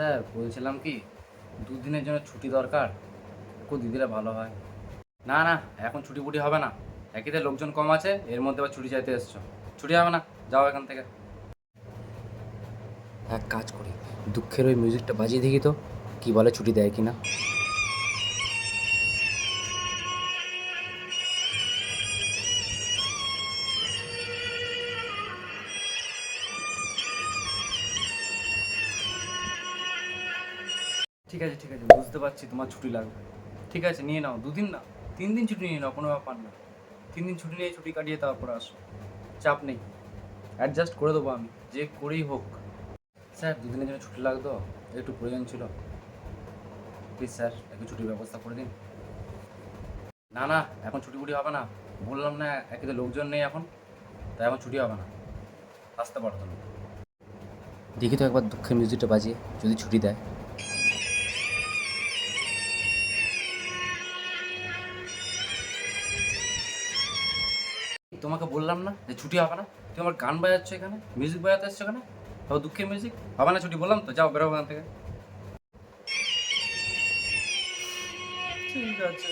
Sir, বলছিলাম কি, দুদিনের জন্য ছুটি দরকার একটু দিদিরা ভালো হয়। না না, এখন ছুটি ফুটি হবে না। একইতে লোকজন কম আছে, এর মধ্যে আবার ছুটি চাইতে এসছো। ছুটি হবে না, যাও এখান থেকে। এক কাজ করি, দুঃখের ওই মিউজিকটা বাজিয়ে দেখি তো, কি বলে ছুটি দেয় কি না ঠিক আছে ঠিক আছে, বুঝতে পারছি তোমার ছুটি লাগবে। ঠিক আছে, নিয়ে নাও, দুদিন না, তিন দিন ছুটি নিয়ে নাও, কোনো ব্যাপার না। তিন দিন ছুটি নিয়ে ছুটি কাটিয়ে তারপর আসো, চাপ নেই। অ্যাডজাস্ট করে দেবো আমি, যে করেই হোক। স্যার, দুদিনের জন্য ছুটি লাগতো, একটু প্রয়োজন ছিল। প্লিজ স্যার, একটু ছুটির ব্যবস্থা করে দিন। না না, এখন ছুটি ফুটি হবে না। বললাম না একে লোকজন নেই এখন, তাই এখন ছুটি হবে না। আসতে পারতো না দেখি তো একবার দুঃখের মিউজিকটা বাজিয়ে, যদি ছুটি দেয়। তোমাকে বললাম না যে ছুটি হবে না। তুমি আমার গান বাজাচ্ছ এখানে মিউজিক বাজাতে এসছো এখানে? তাও দুঃখের মিউজিক হবে না ছুটি? বললাম তো, যাও বেরোবো ওখান থেকে। ঠিক আছে।